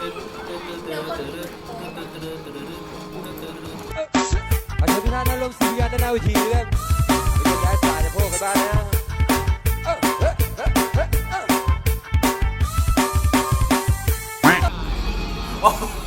ขอเชิญทุกท่านนั่งลงสีกันด้านหน้าเวทีด้วยไม่ต้องย้ายสายสะโพกกันบ้างนะโอ้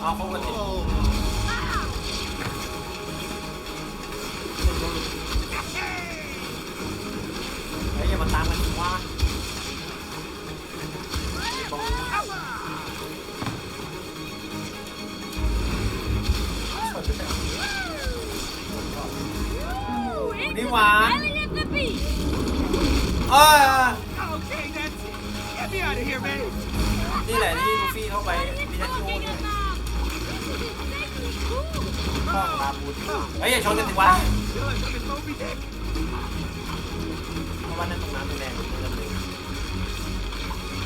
เอาเข้า นดิเฮ้ยอย่ามาตามกันดิว่านี่หวาน Elliot the Beast! เอ้ย Okay, that's it. Get me out of here, man. นี่แหละที่ลูฟี่เข้าไปมีนักโยน Looking at that! This is insanely cool! ข้องลาบูดเฮ้ยอย่าชนกันสิวะ Feel like fucking Moby Dick. เพราะว่านั่นตรงน้ำมันแรงเหมือนกันเลย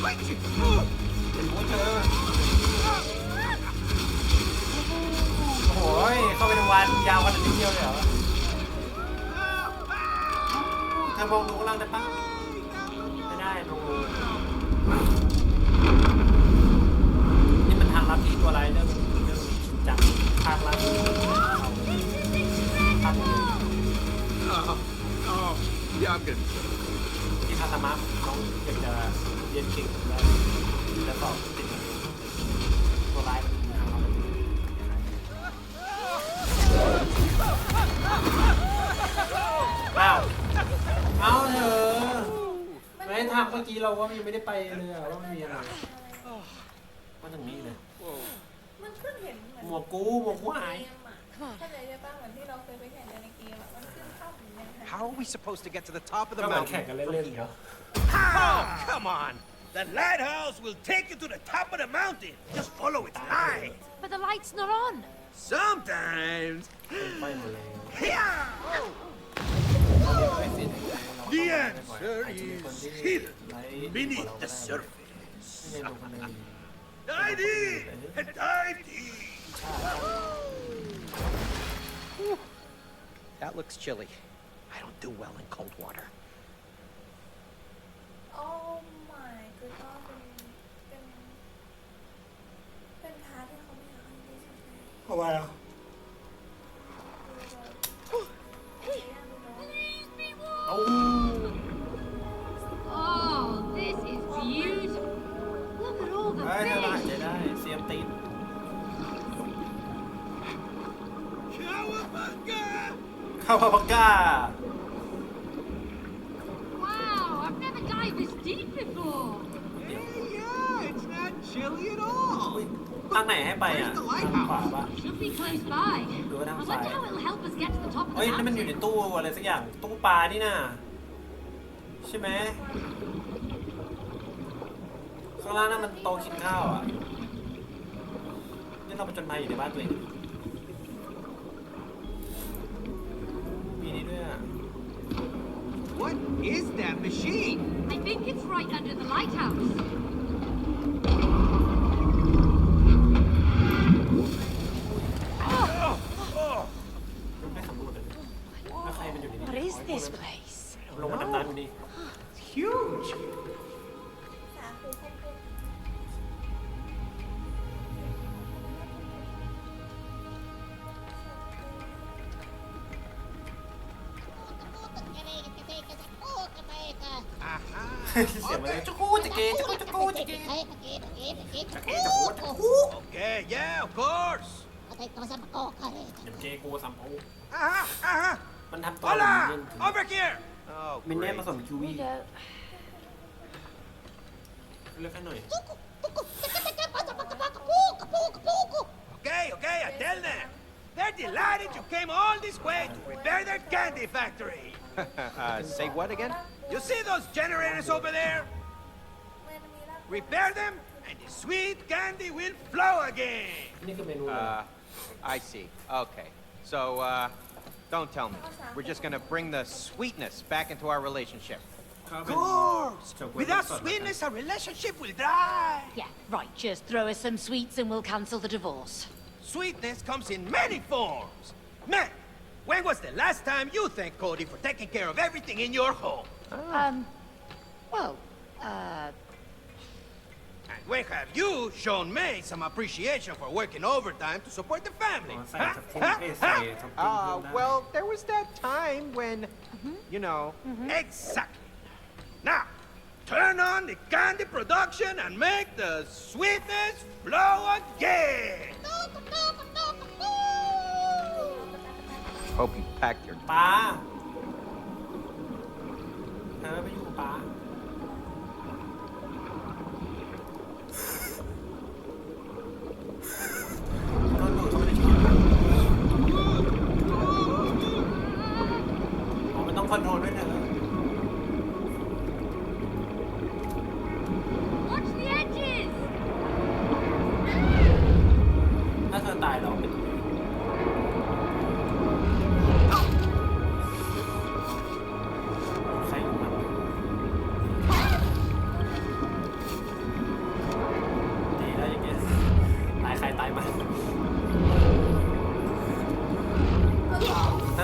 Wait, you. Ooh. เป็นพวกเธอโอ้โหเข้าไปในวันยาวขนาดนี้เดียวเลยเหรอ จะมองดูข้างล่างได้ปะไม่ได้ลงางเมื่อกี้เราก็ยังไม่ได้ไปเลยอะว่ามันมีอะไรมาตรงนี้เลยมันขึ้นเห็นเหมือนหมวกกูหมวกกูหายเกมอะเข้าใจได้ป่ะเหมือนที่เราเคยไปแข่งกันในเกมอะมันขึ้นเข้าเหมือนกัน How are we supposed to get to the top of ก็ the เหมือนแข่ง mountain? กันเล่นๆเนาะ Oh, come on. The lighthouse will take you to the top of the mountain. Just follow its light. But the light's not on! Sometimes. ไปหมดเลย Yeah. ไม่ฟิน The answer is hidden beneath the surface. ไม่ใช่ดูคนเลย Dive in and dive deep. That looks chilly. I don't do well in cold water. โอ้ my คือก็เทางขวาปะ Should be close by. Go down I wonder side. how it'll help us get to the top of เฮ้ย the นั่นมันอยู่ mountain. ในตู้อะไรสักอย่าง ตู้ปลานี่น่ะ ใช่ไหม ข้างล่างนั่นมันโต๊ะกินข้าวอะ นี่เราไปจนภัยอยู่ในบ้านตัวเองมีนี่ด้วยอะ What is that machine? I think it's right under the lighthouse. ไม่สำรวจเลยแล้วใครมันอยู่ในนี้ What is this place? ลงมาดำน้ำอยู่นี่ Huge. สาคูข้าวโพดเสียงอะไรจุกูจิเกจุกูจุกูจิเก Okay, yeah, of course. เดี๋ยวเกกูสัมโอ Uh-huh, uh-huh. มันทำตัวเหมือน Hola! เล่น Over here. Oh, มินเน่ great. ผสมคิวี We don't. เลือกให้หน่อย Okay, okay, I tell them. They're delighted you came all this way to repair their candy factory. uh, say what again? You see those generators over there? มันมีร่าง repair them, and the sweet candy will flow again. นี่คือเมนู Uh, I see. Okay. So, uh, don't tell me. We're just gonna bring the sweetness back into our relationship. Of course! Without sweetness, our relationship will die! Yeah, right. Just throw us some sweets and we'll cancel the divorce. Sweetness comes in many forms! Man, when was the last time you thanked Cody for taking care of everything in your home? Ah. Um, well, uh, And when have you shown May some appreciation for working overtime to support the อ๋ family? อใส่ Huh? ทับทิม Huh? เอ้ยใส่ Huh? ทับทิม Uh, ได้ well, there was that time when, you know, Exactly. Now, turn on the candy production and make the sweetness flow again. hope you packed your ป้าเธอไปอยู่กับป้า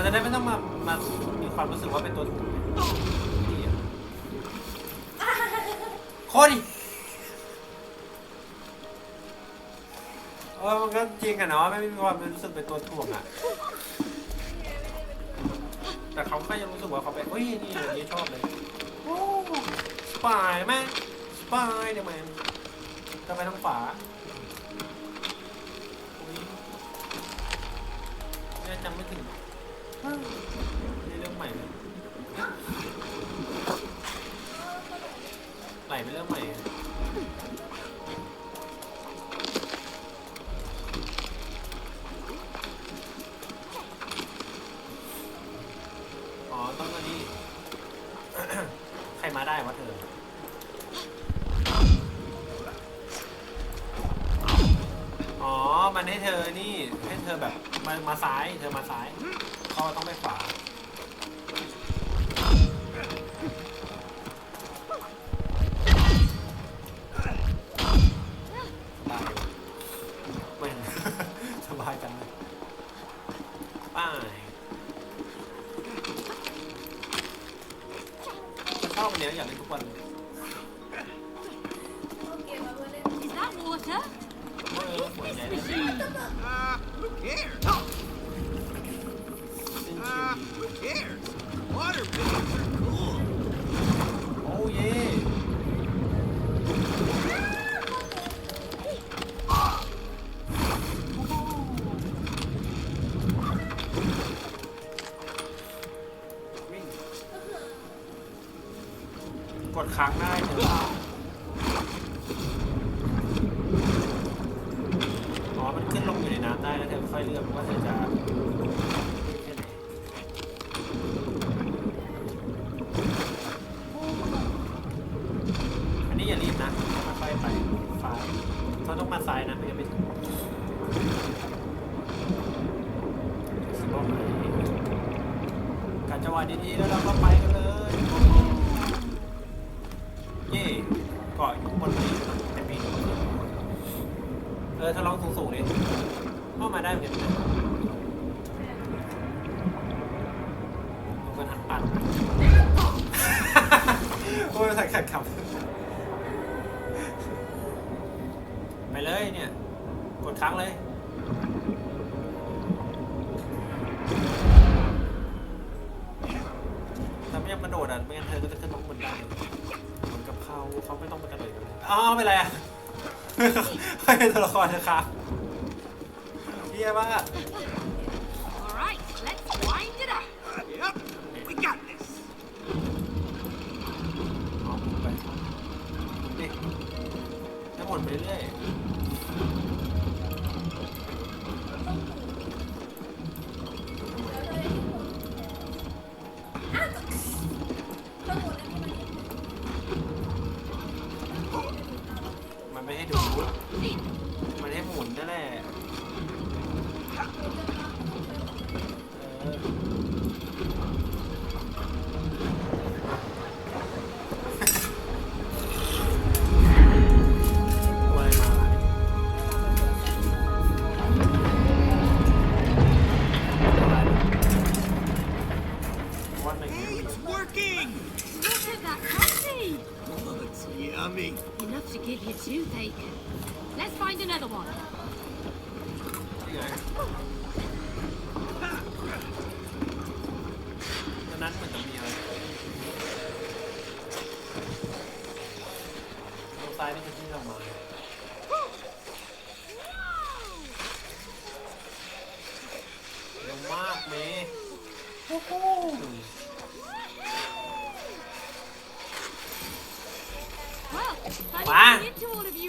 จะได้ไม่ต้องมามามีความรู้สึกว่าเป็นตัวดีอะโคตรเออมันก็จริงอะเนาะไม่มีความรู้สึกเป็นตัวถ่วงอะแต่เขาก็ยังรู้สึกว่าเขาเป็นเฮ้ยนี่อย่างนี้ชอบเลยโอ้สปายแม่สปายเดี๋ยวมันจะไปทางฝาเนี่ยจำไม่ถึง นี่เรื่องใหม่เลยไหลไปเรื่องใหม่ ฉันชอ ดค้างได้เถอะอ๋อ มันขึ้นลงอยู่ในน้ำได้แล้วเธอค่อยเลือกว่าเธอจะ เออถ้าลองสูงๆดิเข้ามาได้เหมือนกันนะลงกันหันปั่นโอ้ยใส่ขัดขับ ไปเลยเนี่ย กดค้างเลย เป็นตัวละครนะครับเฮียมาก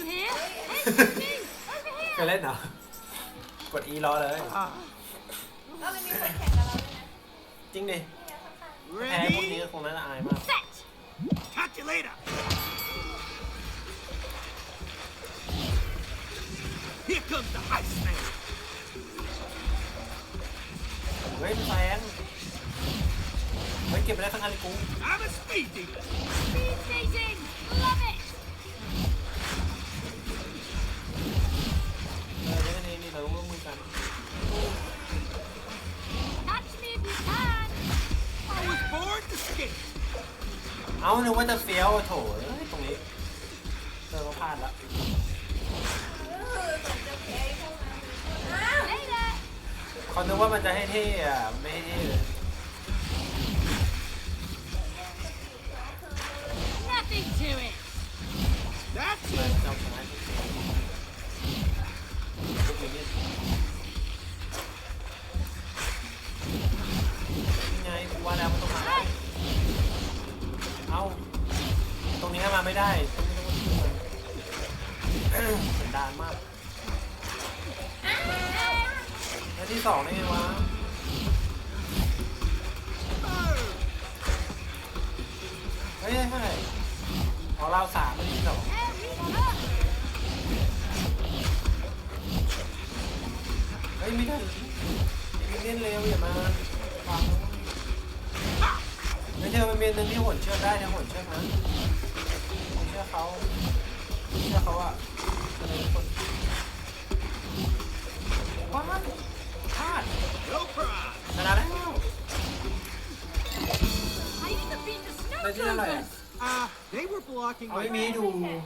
here. Hey, me, over เค here. ยเล่นเหรอ กด E รอเลยแล้วมันมีคนแข่งกับเราด้วยนะจริงดิเนี่ยข้างแพ้พวกนี้ Ready? ก็คงน่าจะอายมาก Set. Catch you later. Here comes the Iceman. เฮ้ยมันแซง เฮ้ยเก็บไปได้ทั้งอันกู I'm a speed demon. Speed skating. Love it. เออนี่นี่นี่เราต้องร่วมมือกัน Catch me if you can. I was born to skate. เอ้านึกว่าจะเฟี้ยวอะโถเอ้ยตรงนี้เจอก็พลาดละเออผมจะแพ้พวกนั้นอ้าว Later. เขานึกว่ามันจะให้เท่อะไม่ให้เท่เลย That's เไม่เธอมันมีหนึ่งที่หนเชือกได้นะหนเชือกนะไม่เชื่อเขาเชื่อเขาอะอะไรทุกคนว้าวพลาดชนะแล้วได้ที่เท่าไหร่อะ Uh, they were blocking เอา my ไม่มีดูแข่ง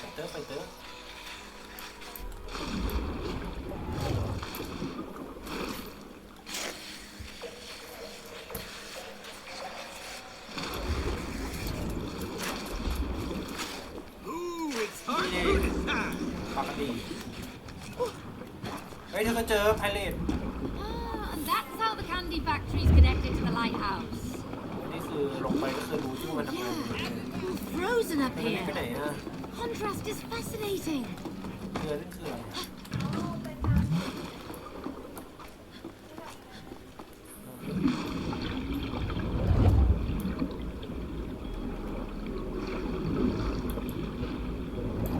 กันเตอร์ไปเตอร์ ยเธอก็เจอไพเรต Ah, and that's how the candy factory's connected to the lighthouse. นี่คือลงไปก็คือรู้ที่ว่ามันทำงานอยู่ Yeah. Frozen up แต่มันไม่ไปไหน here. อะ Contrast is fascinating. เรือนั่นคืออะไร เอาไปทำ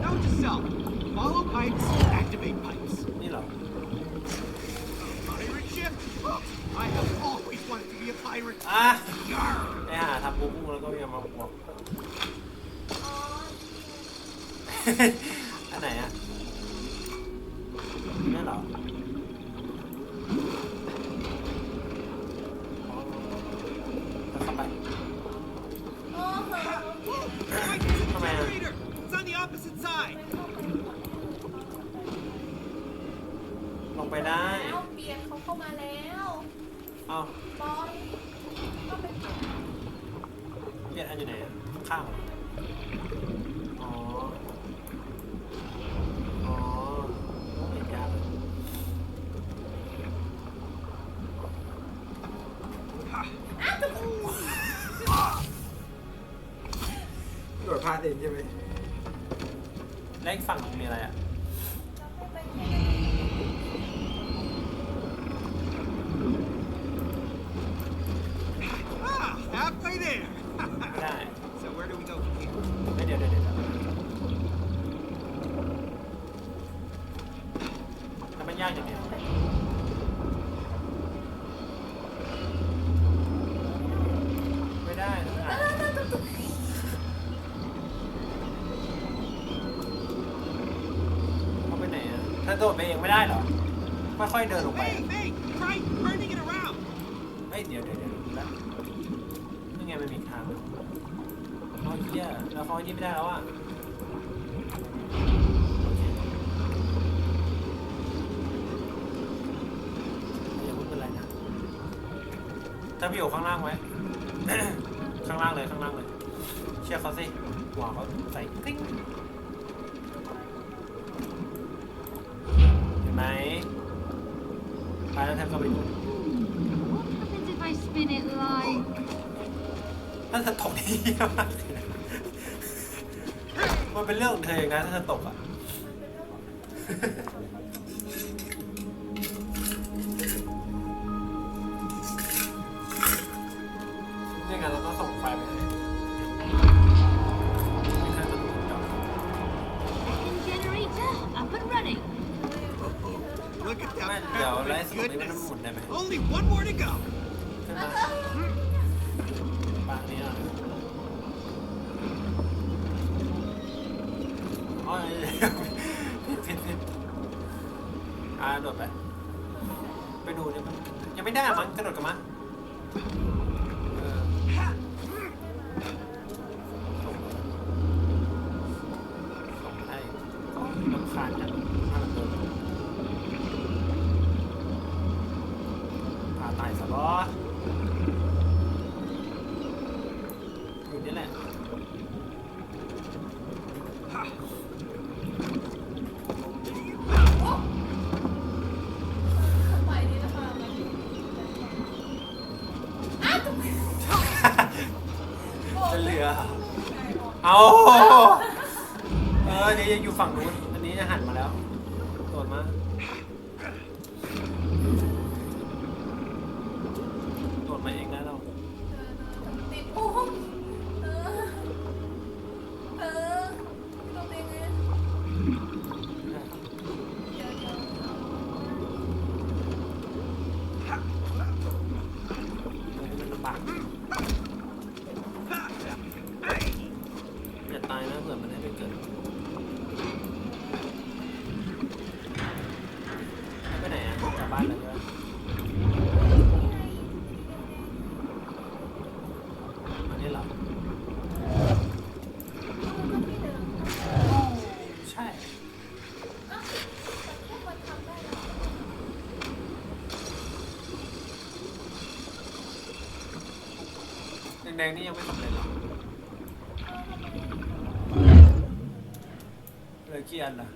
Note to self. Follow pipes, มาแล้วเอ้าบอลก็เป็นเปลี่ยนอันอยู่ไหนอะข้างเหรออ๋อ อ๋อเปลี่ยนยากเลยโดดพลาดเองใช่ไหมแล้วอีกฝั่งมันมีอะไรอะ Ah, halfway there! โดดไปเองไม่ได้เหรอ ค่อยๆเดินลงไป Hey, hey, try turning it around. เฮ้ยเดี๋ยวเดี๋ยวเดี๋ยวดูแล้วนี่ไงมันมีทางเอาเหี้ยแล้วเขาอันนี้ไม่ได้แล้วอะโอเคอย่าพูดเป็นไรนะถ้าพี่อยู่ข้างล่างไว้ ข้างล่างเลยข้างล่างเลย เชื่อเขาสิหัวเขาใส่กริ๊ง ไปแล้วแทบก็ไปดู What happens if I spin it like? ถ้าเธอตกนี่เหี้ยมากเลยนะมันเป็นเรื่องของเธอเองนะถ้าเธอตกอะนี่ไงเราต้องส่งไฟล์ไปให้ไเดี๋ยว power, ไล my ฟ์สดนี้มัน goodness. หมุนได้ไหม Only one more to go. ขึ้นมาปางนี้หน่อยอ๋อผิดผิดผิดอ่าโดดไป ไปดูเนี่ยมันยังไม่ได้อะมั้งกระโดดกลับมาเออส่งให้ลำคาญจังถ้ามันโดนพาตายซะบออยู่นี่แหละ ไปนี่นะคะมัน เป็นเรือ เอาเอ อยู่ฝั่งนู้น อันนี้จะหันมาแล้วโดดมาโดดมาเองได้แล้ว ติดปุ่มเออเออตรงนี้ไงเดี๋ยวเดี๋ยว มันลำบากอย่าตายนะเผื่อมันให้ไปเกิดไปไหนอะกลับบ้านเลยใช่ไหมอันนี้เหรอ ใช่ แดงนี่ยังไม่สำเร็จหรอเหลือกี่อันล่ะ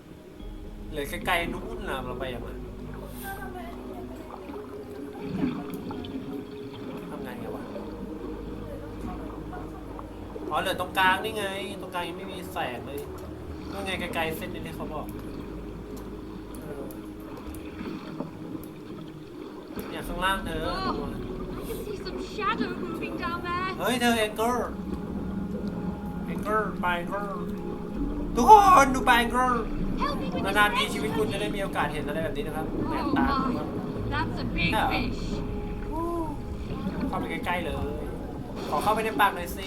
เหลือไกลๆนู้นล่ะเราไปยังไงทำไงไงวะ อ๋อเหลือตรงกลางนี่ไง ตรงกลางยังไม่มีแสงเลยนู่นไงไกลๆเส้นนี้ที่เขาบอกเออเนี่ยข้างล่างเธอ can see some shadow moving down there. เฮ้ยเธอเองเกอร์เองเกอร์ไปเกอร์ทุกคนดูไปเกอร์ Help me with this นานๆที red ชีวิตคุณจะได้มีโอกาสเห็นอะไรแบบนี้นะครับแปลก Oh ตาดูว่า my, that's a big Yeah. fish. เข้าไปใกล้ๆเลย ขอเข้าไปในปากหน่อยสิ